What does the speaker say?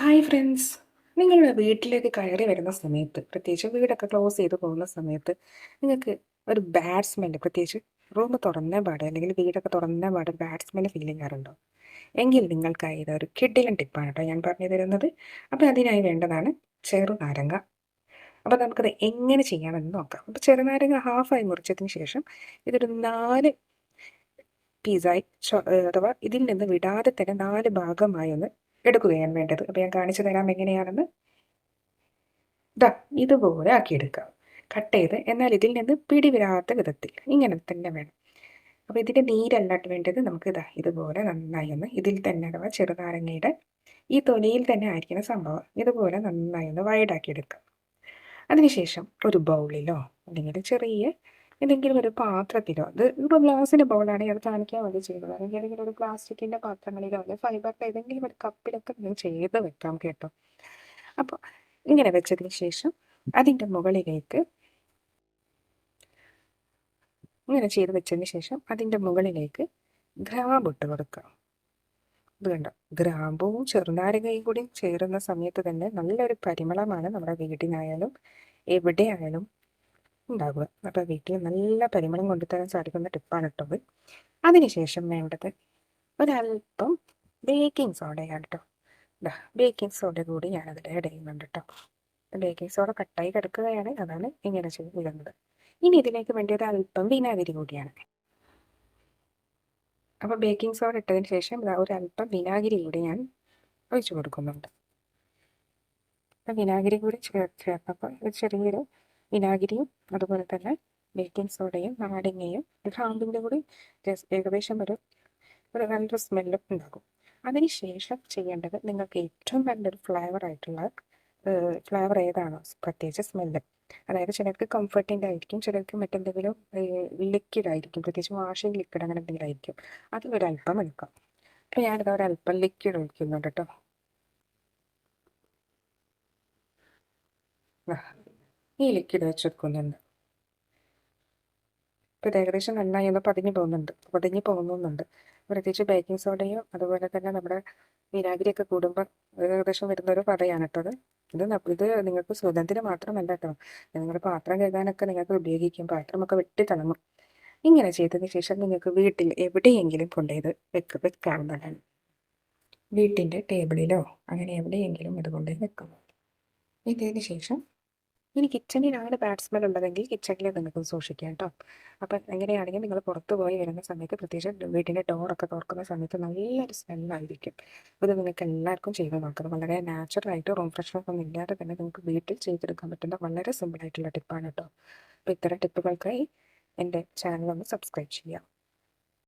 Hi friends നിങ്ങൾ വീട്ടിലേക്ക് കയറി വരുന്ന സമയത്ത് പ്രത്യേകിച്ച് വീടൊക്കെ ക്ലോസ് ചെയ്ത് പോകുന്ന സമയത്ത് നിങ്ങൾക്ക് ഒരു ബാഡ് സ്മെല്ല് പ്രത്യേകിച്ച് റൂം തുറന്ന പാട് അല്ലെങ്കിൽ വീടൊക്കെ തുറന്ന പാട് ബാഡ് സ്മെല്ല് ഫീൽ ചെയ്യാറുണ്ടോ എങ്കിൽ നിങ്ങൾക്കായി ഇതൊരു കിഡിലൻ ടിപ്പാണ് കേട്ടോ ഞാൻ പറഞ്ഞു തരുന്നത്. അപ്പോൾ അതിനായി വേണ്ടതാണ് ചെറുനാരങ്ങ അപ്പോൾ നമുക്കത് എങ്ങനെ ചെയ്യാമെന്ന് നോക്കാം. അപ്പോൾ ചെറുനാരങ്ങ ഹാഫായി മുറിച്ചതിന് ശേഷം ഇതൊരു നാല് പീസായി അഥവാ ഇതിൽ നിന്ന് വിടാതെ തന്നെ നാല് ഭാഗമായി ഒന്ന് എടുക്കുകയാണ് വേണ്ടത്. അപ്പോൾ ഞാൻ കാണിച്ചു തരാം എങ്ങനെയാണെന്ന്. ഇതാ ഇതുപോലെ ആക്കിയെടുക്കാം. കട്ട് ചെയ്ത് എന്നാൽ ഇതിൽ നിന്ന് പിടിവിടാത്ത വിധത്തിൽ ഇങ്ങനെ തന്നെ വേണം. അപ്പോൾ ഇതിന്റെ നീരല്ലാട്ട് വേണ്ടത് നമുക്ക് ഇതാ ഇതുപോലെ നന്നായി ഒന്ന് ഇതിൽ തന്നെ അഥവാ ചെറുനാരങ്ങയുടെ ഈ തൊലിയിൽ തന്നെ ആയിരിക്കുന്ന സംഭവം ഇതുപോലെ നന്നായി ഒന്ന് വൈഡാക്കി എടുക്കാം. അതിനുശേഷം ഒരു ബൗളിലോ അല്ലെങ്കിൽ ചെറിയ എന്തെങ്കിലും ഒരു പാത്രത്തിലോ അത് ഇപ്പോൾ ഗ്ലാസിന്റെ ബൗളാണ് അത് കാണിക്കാൻ വേണ്ടി ചെയ്യുന്നത്. അല്ലെങ്കിൽ ഏതെങ്കിലും ഒരു പ്ലാസ്റ്റിക്കിന്റെ പാത്രങ്ങളിലോ അല്ലെങ്കിൽ ഫൈബറിന്റെ ഏതെങ്കിലും ഒരു കപ്പിലൊക്കെ നിങ്ങൾ ചെയ്ത് വെക്കാം കേട്ടോ. അപ്പോൾ ഇങ്ങനെ വെച്ചതിന് ശേഷം അതിന്റെ മുകളിലേക്ക് ഇങ്ങനെ ചെയ്ത് വെച്ചതിന് ശേഷം അതിന്റെ മുകളിലേക്ക് ഗ്രാമ്പ് ഇട്ട് കൊടുക്കാം. ഇത് കണ്ടോ? ഗ്രാമ്പും ചെറുനാരങ്ങയും കൂടി ചേരുന്ന സമയത്ത് തന്നെ നല്ലൊരു പരിമളമാണ് നമ്മുടെ വീടിനായാലും എവിടെയായാലും ഉണ്ടാകുക അപ്പോൾ വീട്ടിൽ നല്ല പരിമളം കൊണ്ടുതരാൻ സാധിക്കുന്ന ടിപ്പാണ് കേട്ടോ അതിനുശേഷം വേണ്ടത് ഒരല്പം ബേക്കിംഗ് സോഡയാണ് കേട്ടോ. ഇതാ ബേക്കിംഗ് സോഡ കൂടി ഞാനതിൽ ആഡ് ചെയ്യുന്നുണ്ട് കേട്ടോ. ബേക്കിംഗ് സോഡ കട്ടായി കിടക്കുകയാണ്. അതാണ് ഇങ്ങനെ ചെയ്യുന്നത് ഇനി ഇതിലേക്ക് വേണ്ടി ഒരു അല്പം വിനാഗിരി കൂടിയാണ്. അപ്പോൾ ബേക്കിംഗ് സോഡ ഇട്ടതിന് ശേഷം ഇതാ ഒരു അല്പം വിനാഗിരി കൂടി ഞാൻ ഒഴിച്ചു കൊടുക്കുന്നുണ്ട്. അപ്പം വിനാഗിരി കൂടി ചേർ ചേർത്തപ്പോൾ ചെറിയൊരു വിനാഗിരിയും അതുപോലെ തന്നെ ബേക്കിംഗ് സോഡയും നാരങ്ങയും ഗ്രാമ്പിന്റെ കൂടി ഏകദേശം ഒരു ഒരു നല്ലൊരു സ്മെല്ലും ഉണ്ടാകും. അതിനുശേഷം ചെയ്യേണ്ടത് നിങ്ങൾക്ക് ഏറ്റവും നല്ലൊരു ഫ്ലേവർ ആയിട്ടുള്ള ഫ്ലേവർ ഏതാണോ? പ്രത്യേകിച്ച് സ്മെല്ല്. അതായത് ചിലർക്ക് കംഫർട്ടിന്റെ ആയിരിക്കും ചിലർക്ക് മറ്റെന്തെങ്കിലും ലിക്വിഡ് ആയിരിക്കും പ്രത്യേകിച്ച് വാഷിംഗ് ലിക്വിഡ് അങ്ങനെ എന്തെങ്കിലും ആയിരിക്കും. അത് ഒരല്പം എടുക്കാം. അപ്പം ഞാനിത് ഒരല്പം ലിക്വിഡ് ഒഴിക്കുന്നുണ്ട് കേട്ടോ. ഈ ലിക്വിഡ് വെച്ചെടുക്കുന്നുണ്ട്. ഇപ്പോൾ ഇത് ഏകദേശം നന്നായി ഒന്ന് പതിഞ്ഞു പോകുന്നുണ്ട്. പതിഞ്ഞു പോകുന്നുണ്ട്. പ്രത്യേകിച്ച് ബേക്കിംഗ് സോഡയും അതുപോലെ തന്നെ നമ്മുടെ വിനാഗിരിയൊക്കെ കൂടുമ്പോൾ ഏകദേശം വരുന്നൊരു പതയാണ് കേട്ടോ ഇത് ഇത് നിങ്ങൾക്ക് സുഗന്ധത്തിന് മാത്രമല്ല കേട്ടോ. നിങ്ങളുടെ പാത്രം കഴുകാനൊക്കെ നിങ്ങൾക്ക് ഉപയോഗിക്കും. പാത്രമൊക്കെ വെട്ടി ഇങ്ങനെ ചെയ്തതിന് ശേഷം നിങ്ങൾക്ക് വീട്ടിൽ എവിടെയെങ്കിലും കൊണ്ടുപോയത് വെക്ക് വെക്കാവുന്നതാണ്. വീട്ടിന്റെ ടേബിളിലോ അങ്ങനെ എവിടെയെങ്കിലും ഇത് കൊണ്ടുപോയി വെക്കും. ഇതിന് ശേഷം ഇനി കിച്ചണിലാണ് ബാഡ് സ്മെൽ ഉള്ളതെങ്കിൽ കിച്ചണിൽ നിങ്ങൾക്ക് സൂക്ഷിക്കാം കേട്ടോ അപ്പം എങ്ങനെയാണെങ്കിൽ നിങ്ങൾ പുറത്ത് പോയി വരുന്ന സമയത്ത് പ്രത്യേകിച്ച് വീട്ടിന്റെ ഡോറൊക്കെ തുറക്കുന്ന സമയത്ത് നല്ലൊരു സ്മെല്ലായിരിക്കും ഇത് നിങ്ങൾക്ക് എല്ലാവർക്കും ചെയ്ത് നോക്കാം. വളരെ നാച്ചുറലായിട്ട് റൂം ഫ്രഷ്നസ് ഒന്നും ഇല്ലാതെ തന്നെ നിങ്ങൾക്ക് വീട്ടിൽ ചെയ്തെടുക്കാൻ പറ്റുന്ന വളരെ സിമ്പിളായിട്ടുള്ള ടിപ്പാണ് കേട്ടോ അപ്പോൾ ഇത്തരം ടിപ്പുകൾക്കായി എന്റെ ചാനൽ ഒന്ന് സബ്സ്ക്രൈബ് ചെയ്യാം.